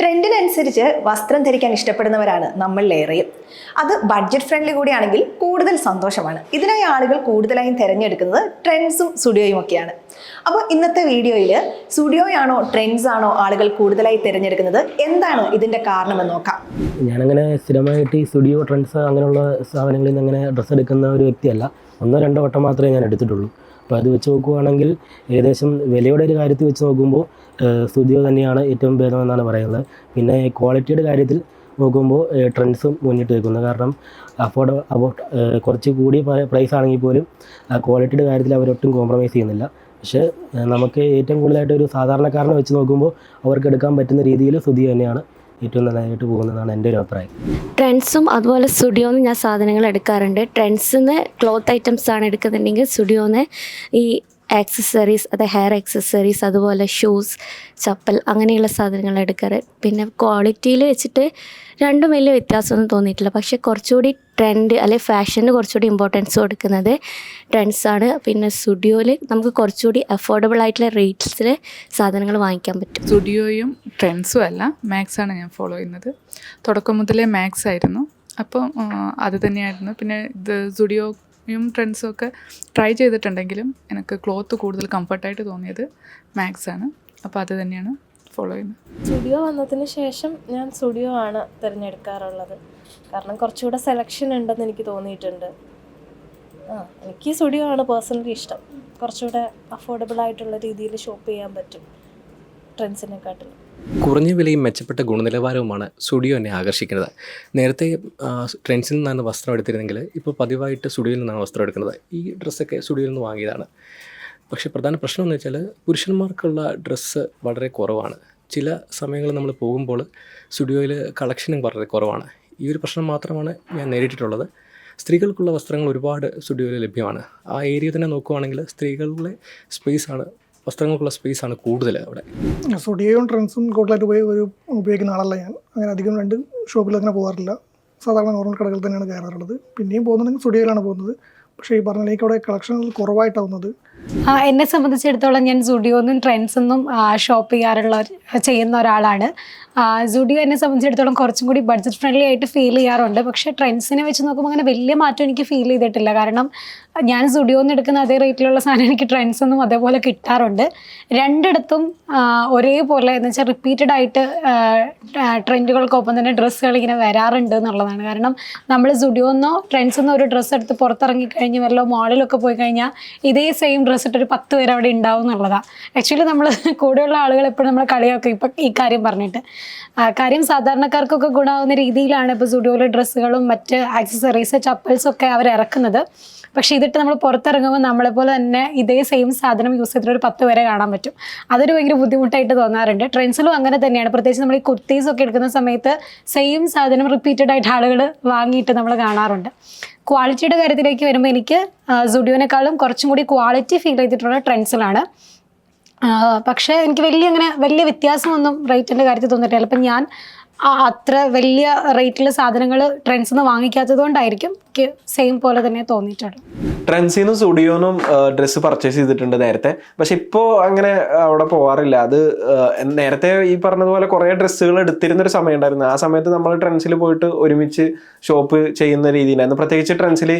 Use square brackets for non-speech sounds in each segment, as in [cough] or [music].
ട്രെൻഡിനനുസരിച്ച് വസ്ത്രം ധരിക്കാൻ ഇഷ്ടപ്പെടുന്നവരാണ് നമ്മളിലേറെയും അത് ബഡ്ജറ്റ് ഫ്രണ്ട്ലി കൂടിയാണെങ്കിൽ കൂടുതൽ സന്തോഷമാണ്. ഇതിനായി ആളുകൾ കൂടുതലായും തിരഞ്ഞെടുക്കുന്നത് ട്രെൻഡ്സും സ്റ്റുഡിയോയും ഒക്കെയാണ്. അപ്പോൾ ഇന്നത്തെ വീഡിയോയിൽ സ്റ്റുഡിയോയാണോ ട്രെൻഡ്സ് ആണോ ആളുകൾ കൂടുതലായി തിരഞ്ഞെടുക്കുന്നത്? എന്താണ് ഇതിന്റെ കാരണമെന്ന് നോക്കാം. ഞാനങ്ങനെ സ്ഥിരമായിട്ട് ഈ സ്റ്റുഡിയോ ട്രെൻഡ്സ് അങ്ങനെയുള്ള സ്ഥാപനങ്ങളിൽ നിന്ന് അങ്ങനെ ഡ്രസ്സ് എടുക്കുന്ന ഒരു വ്യക്തിയല്ല. ഒന്നോ രണ്ടോ വട്ടം മാത്രമേ ഞാൻ എടുത്തിട്ടുള്ളൂ. അപ്പോൾ അത് വെച്ച് നോക്കുകയാണെങ്കിൽ ഏകദേശം വിലയുടെ ഒരു കാര്യത്തിൽ വെച്ച് നോക്കുമ്പോൾ സ്റ്റുഡിയോ തന്നെയാണ് ഏറ്റവും ഭേദമെന്നാണ് പറയുന്നത്. പിന്നെ ക്വാളിറ്റിയുടെ കാര്യത്തിൽ നോക്കുമ്പോൾ ട്രെൻഡ്സും മുന്നിട്ട് നിൽക്കുന്നത് കാരണം അഫോർഡ് കുറച്ച് കൂടിയ പ്രൈസ് ആണെങ്കിൽ പോലും ക്വാളിറ്റിയുടെ കാര്യത്തിൽ അവരൊട്ടും കോംപ്രമൈസ് ചെയ്യുന്നില്ല. പക്ഷേ നമുക്ക് ഏറ്റവും കൂടുതലായിട്ട് ഒരു സാധാരണക്കാരനെ വെച്ച് നോക്കുമ്പോൾ അവർക്ക് എടുക്കാൻ പറ്റുന്ന രീതിയിൽ സ്തുതിയോ തന്നെയാണ് ഏറ്റവും നന്നായിട്ട് പോകുന്നതാണ് എന്റെ ഒരു അഭിപ്രായം. ട്രെൻഡ്സും അതുപോലെ സ്റ്റുഡിയോന്ന് ഞാൻ സാധനങ്ങൾ എടുക്കാറുണ്ട്. ട്രെൻഡ്സിന്ന് ക്ലോത്ത് ഐറ്റംസ് ആണ് എടുക്കുന്നുണ്ടെങ്കിൽ സ്റ്റുഡിയോന്ന് ഈ ആക്സസറീസ് അത് ഹെയർ ആക്സസറീസ് അതുപോലെ ഷൂസ് ചപ്പൽ അങ്ങനെയുള്ള സാധനങ്ങൾ എടുക്കാറ്. പിന്നെ ക്വാളിറ്റിയിൽ വെച്ചിട്ട് രണ്ടും വലിയ വ്യത്യാസമൊന്നും തോന്നിയിട്ടില്ല. പക്ഷേ കുറച്ചുകൂടി ട്രെൻഡ് അല്ലെങ്കിൽ ഫാഷന് കുറച്ചുകൂടി ഇമ്പോർട്ടൻസ് കൊടുക്കുന്നത് ട്രെൻഡ്സാണ് പിന്നെ സ്റ്റുഡിയോയിൽ നമുക്ക് കുറച്ചുകൂടി അഫോർഡബിൾ ആയിട്ടുള്ള റേറ്റ്സിൽ സാധനങ്ങൾ വാങ്ങിക്കാൻ പറ്റും. സ്റ്റുഡിയോയും ട്രെൻഡ്സും അല്ല മാക്സാണ് ഞാൻ ഫോളോ ചെയ്യുന്നത്. തുടക്കം മുതലേ മാക്സ് ആയിരുന്നു. അപ്പോൾ അത് തന്നെയായിരുന്നു. പിന്നെ ഇത് സ്റ്റുഡിയോയും ട്രെൻഡ്സും ഒക്കെ ട്രൈ ചെയ്തിട്ടുണ്ടെങ്കിലും എനിക്ക് ക്ലോത്ത് കൂടുതൽ കംഫർട്ടായിട്ട് തോന്നിയത് മാക്സ് ആണ്. അപ്പോൾ അത് തന്നെയാണ് ഫോളോ ചെയ്യുന്നത്. സ്റ്റുഡിയോ വന്നതിന് ശേഷം ഞാൻ സ്റ്റുഡിയോ ആണ് തിരഞ്ഞെടുക്കാറുള്ളത്. കാരണം കുറച്ചുകൂടെ സെലക്ഷൻ ഉണ്ടെന്ന് എനിക്ക് തോന്നിയിട്ടുണ്ട്. ആ എനിക്ക് സ്റ്റുഡിയോ ആണ് പേഴ്സണലി ഇഷ്ടം. കുറച്ചുകൂടെ അഫോർഡബിൾ ആയിട്ടുള്ള രീതിയിൽ ഷോപ്പ് ചെയ്യാൻ പറ്റും. ട്രെൻഡ്സിനെക്കാട്ടിലും. കുറഞ്ഞ വിലയും മെച്ചപ്പെട്ട ഗുണനിലവാരവുമാണ് സ്റ്റുഡിയോ എന്നെ ആകർഷിക്കുന്നത്. നേരത്തെ ട്രെൻഡ്സിൽ നിന്നാണ് വസ്ത്രം എടുത്തിരുന്നെങ്കിൽ ഇപ്പോൾ പതിവായിട്ട് സ്റ്റുഡിയോയിൽ നിന്നാണ് വസ്ത്രം എടുക്കുന്നത്. ഈ ഡ്രസ്സൊക്കെ സ്റ്റുഡിയോയിൽ നിന്ന് വാങ്ങിയതാണ്. പക്ഷേ പ്രധാന പ്രശ്നം എന്ന് വെച്ചാൽ പുരുഷന്മാർക്കുള്ള ഡ്രസ്സ് വളരെ കുറവാണ്. ചില സമയങ്ങളിൽ നമ്മൾ പോകുമ്പോൾ സ്റ്റുഡിയോയിൽ കളക്ഷനും വളരെ കുറവാണ്. ഈ ഒരു പ്രശ്നം മാത്രമാണ് ഞാൻ നേരിട്ടിട്ടുള്ളത്. സ്ത്രീകൾക്കുള്ള വസ്ത്രങ്ങൾ ഒരുപാട് സ്റ്റുഡിയോയിൽ ലഭ്യമാണ്. ആ ഏരിയ തന്നെ നോക്കുവാണെങ്കിൽ സ്ത്രീകളുടെ സ്പേസാണ് വസ്ത്രങ്ങൾക്കുള്ള സ്പേസ് ആണ് കൂടുതൽ അവിടെ. സ്റ്റുഡിയോയും ട്രെൻസും കൂടുതലായിട്ട് ഉപയോഗ ഒരു ഉപയോഗിക്കുന്ന ആളല്ല ഞാൻ. അങ്ങനെ അധികം രണ്ട് ഷോപ്പിൽ അങ്ങനെ പോകാറില്ല. സാധാരണ നോർമൽ കടകളിൽ തന്നെയാണ് കയറാറുള്ളത്. പിന്നെയും പോകുന്നുണ്ടെങ്കിൽ സ്റ്റുഡിയോയിലാണ് പോകുന്നത്. പക്ഷേ ഈ പറഞ്ഞ എനിക്ക് അവിടെ കളക്ഷനുകൾ കുറവായിട്ടാവുന്നത് ആ, എന്നെ സംബന്ധിച്ചിടത്തോളം ഞാൻ സുഡിയോന്നും ട്രെൻഡ്സൊന്നും ഷോപ്പ് ചെയ്യാറുള്ള ഒരു- ചെയ്യുന്ന ഒരാളാണ്. സുഡിയോ എന്നെ സംബന്ധിച്ചിടത്തോളം കുറച്ചും കൂടി ബഡ്ജറ്റ് ഫ്രണ്ട്ലി ആയിട്ട് ഫീൽ ചെയ്യാറുണ്ട്. പക്ഷേ ട്രെൻഡ്സിനെ വെച്ച് നോക്കുമ്പോൾ അങ്ങനെ വലിയ മാറ്റം എനിക്ക് ഫീൽ ചെയ്തിട്ടില്ല. കാരണം ഞാൻ സുഡിയോന്ന് എടുക്കുന്ന അതേ റേറ്റിലുള്ള സാധനം എനിക്ക് ട്രെൻഡ്സ് ഒന്നും അതേപോലെ കിട്ടാറുണ്ട്. രണ്ടിടത്തും ഒരേപോലെ എന്ന് വെച്ചാൽ റിപ്പീറ്റഡ് ആയിട്ട് ട്രെൻഡുകൾക്കൊപ്പം തന്നെ ഡ്രസ്സുകൾ ഇങ്ങനെ വരാറുണ്ട് എന്നുള്ളതാണ്. കാരണം നമ്മൾ സുഡിയോന്നോ ട്രെൻഡ്സെന്നോ ഒരു ഡ്രസ്സ് എടുത്ത് പുറത്തിറങ്ങി കഴിഞ്ഞ് വല്ല മോഡലൊക്കെ പോയി കഴിഞ്ഞാൽ ഇതേ സെയിം ഡ്രസ്സ് ഇട്ടൊരു പത്ത് പേര് അവിടെ ഉണ്ടാവും എന്നുള്ളതാണ് ആക്ച്വലി നമ്മൾ [laughs] കൂടെയുള്ള ആളുകൾ എപ്പോഴും നമ്മൾ കളിയാക്കും ഇപ്പം ഈ കാര്യം പറഞ്ഞിട്ട്. കാര്യം സാധാരണക്കാർക്കൊക്കെ ഗുണമാവുന്ന രീതിയിലാണ് ഇപ്പോൾ സുഡിയോയിലെ ഡ്രസ്സുകളും മറ്റ് ആക്സസറീസ് ചപ്പൽസ് ഒക്കെ അവർ ഇറക്കുന്നത്. പക്ഷെ ഇതിട്ട് നമ്മൾ പുറത്തിറങ്ങുമ്പോൾ നമ്മളെപ്പോലെ തന്നെ ഇതേ സെയിം സാധനം യൂസ് ചെയ്തിട്ട് ഒരു പത്ത് വരെ കാണാൻ പറ്റും. അതൊരു ഭയങ്കര ബുദ്ധിമുട്ടായിട്ട് തോന്നാറുണ്ട്. ട്രെൻസിലും അങ്ങനെ തന്നെയാണ്. പ്രത്യേകിച്ച് നമ്മൾ ഈ കുർത്തീസ് ഒക്കെ എടുക്കുന്ന സമയത്ത് സെയിം സാധനം റിപ്പീറ്റഡ് ആയിട്ട് ആളുകൾ വാങ്ങിയിട്ട് നമ്മൾ കാണാറുണ്ട്. ക്വാളിറ്റിയുടെ കാര്യത്തിലേക്ക് വരുമ്പോൾ എനിക്ക് സുഡിയോനേക്കാളും കുറച്ചും കൂടി ക്വാളിറ്റി ഫീൽ ചെയ്തിട്ടുള്ള ട്രെൻഡ്സിലാണ് പക്ഷേ എനിക്ക് വലിയ അങ്ങനെ വലിയ വ്യത്യാസമൊന്നും റേറ്റിന്റെ കാര്യത്തിൽ തോന്നിയിട്ടില്ല. അപ്പം ഞാൻ അത്ര വലിയ റേറ്റിൽ സാധനങ്ങൾ ട്രെൻഡ്സ് നിന്ന് വാങ്ങിക്കാത്തത് കൊണ്ടായിരിക്കും എനിക്ക് സെയിം പോലെ തന്നെ തോന്നിയിട്ടുള്ളത് നിന്ന് സ്റ്റുഡിയോന്നും ഡ്രസ്സ് പർച്ചേസ് ചെയ്തിട്ടുണ്ട് നേരത്തെ. പക്ഷെ ഇപ്പോൾ അങ്ങനെ അവിടെ പോവാറില്ല. അത് നേരത്തെ ഈ പറഞ്ഞതുപോലെ കുറേ ഡ്രസ്സുകൾ എടുത്തിരുന്ന ഒരു സമയം ഉണ്ടായിരുന്നു ആ സമയത്ത് നമ്മൾ ട്രെൻസിൽ പോയിട്ട് ഒരുമിച്ച് ഷോപ്പ് ചെയ്യുന്ന രീതിയിലായിരുന്നു. പ്രത്യേകിച്ച് ട്രെൻസിൽ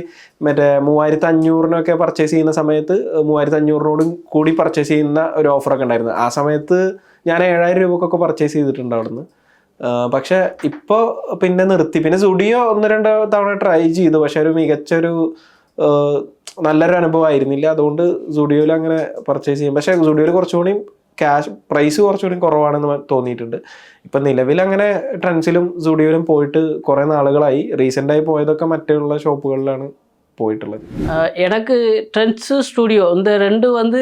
മറ്റേ മൂവായിരത്തി അഞ്ഞൂറിനൊക്കെ പർച്ചേസ് ചെയ്യുന്ന സമയത്ത് മൂവായിരത്തി അഞ്ഞൂറിനോടും കൂടി പർച്ചേസ് ചെയ്യുന്ന ഒരു ഓഫറൊക്കെ ഉണ്ടായിരുന്നു. ആ സമയത്ത് ഞാൻ ഏഴായിരം രൂപക്കൊക്കെ പർച്ചേസ് ചെയ്തിട്ടുണ്ട് അവിടുന്ന്. പക്ഷെ ഇപ്പോൾ പിന്നെ നിർത്തി. പിന്നെ സ്റ്റുഡിയോ ഒന്ന് രണ്ട് തവണ ട്രൈ ചെയ്തു. പക്ഷെ ഒരു മികച്ചൊരു നല്ലൊരു അനുഭവം ആയിരുന്നില്ല അതുകൊണ്ട് സുഡിയോയിൽ അങ്ങനെ പർച്ചേസ് ചെയ്യും. പക്ഷേ സുഡിയോയിൽ കുറച്ചുകൂടി ക്യാഷ് പ്രൈസ് കുറച്ചുകൂടി കുറവാണെന്ന് തോന്നിയിട്ടുണ്ട്. ഇപ്പം നിലവിൽ അങ്ങനെ ട്രെൻസിലും സുഡിയോയിലും പോയിട്ട് കുറേ നാളുകളായി. റീസെന്റായി പോയതൊക്കെ മറ്റുള്ള ഷോപ്പുകളിലാണ് പോയിട്ടുള്ളത്. எனக்கு ട്രെൻസ് സ്റ്റുഡിയോ இந்த ரெண்டும் வந்து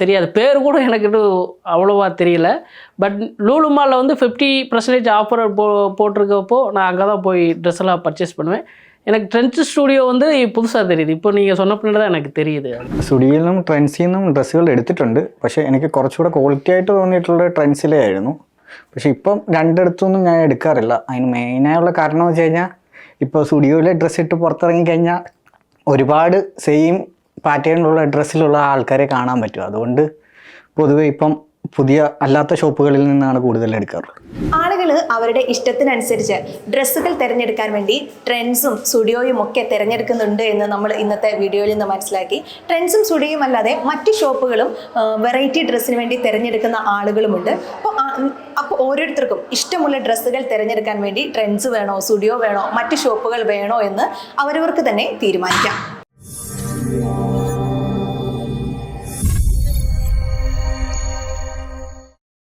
தெரியாது பேர் கூட எனக்கு இன்னும் அவ்வளோவா தெரியல பட் லூலுமாலில் வந்து ஃபிஃப்டி பர்சன்டேஜ் ஆஃபர் போ போட்டிருக்கப்போ நான் அங்கே தான் போய் ட்ரெஸ்ஸெல்லாம் பர்ச்சேஸ் பண்ணுவேன் எனக்கு ட்ரெண்ட்ஸ் ஸ்டூடியோ வந்து புதுசாக தெரியுது இப்போ நீங்கள் சொன்ன பின்னாடி தான் எனக்கு தெரியுது സ്റ്റുഡിയോയിൽ നിന്നും ട്രെൻഡ്സിൽ നിന്നും ഡ്രസ്സുകൾ എടുത്തിട്ടുണ്ട് പക്ഷേ എനിക്ക് കുറച്ചുകൂടെ ക്വാളിറ്റി ആയിട്ട് തോന്നിയിട്ടുള്ളത് ട്രെൻഡ്സിലേ ആയിരുന്നു പക്ഷേ ഇപ്പം രണ്ടിടത്തൊന്നും ഞാൻ എടുക്കാറില്ല അതിന് മെയിനായുള്ള കാരണം എന്ന് വെച്ച് കഴിഞ്ഞാൽ ഇപ്പോൾ സ്റ്റുഡിയോയിലെ ഡ്രസ്സ് ഇട്ട് പുറത്തിറങ്ങി കഴിഞ്ഞാൽ ഒരുപാട് സെയിം പാറ്റേണിലുള്ള ഡ്രസ്സിലുള്ള ആൾക്കാരെ കാണാൻ പറ്റും അതുകൊണ്ട് പൊതുവെ ഇപ്പം പുതിയ അല്ലാത്ത ഷോപ്പുകളിൽ നിന്നാണ് കൂടുതൽ എടുക്കാറുള്ളത്. ആളുകൾ അവരുടെ ഇഷ്ടത്തിനനുസരിച്ച് ഡ്രസ്സുകൾ തിരഞ്ഞെടുക്കാൻ വേണ്ടി ട്രെൻഡ്സും സ്റ്റുഡിയോയും ഒക്കെ തിരഞ്ഞെടുക്കുന്നുണ്ട് എന്ന് നമ്മൾ ഇന്നത്തെ വീഡിയോയിൽ നിന്ന് മനസ്സിലാക്കി. ട്രെൻഡ്സും സ്റ്റുഡിയോയും അല്ലാതെ മറ്റ് ഷോപ്പുകളും വെറൈറ്റി ഡ്രസ്സിന് വേണ്ടി തിരഞ്ഞെടുക്കുന്ന ആളുകളുമുണ്ട്. അപ്പോൾ അപ്പോൾ ഓരോരുത്തർക്കും ഇഷ്ടമുള്ള ഡ്രസ്സുകൾ തിരഞ്ഞെടുക്കാൻ വേണ്ടി ട്രെൻഡ്സ് വേണോ സ്റ്റുഡിയോ വേണോ മറ്റ് ഷോപ്പുകൾ വേണോ എന്ന് അവരവർക്ക് തന്നെ തീരുമാനിക്കാം.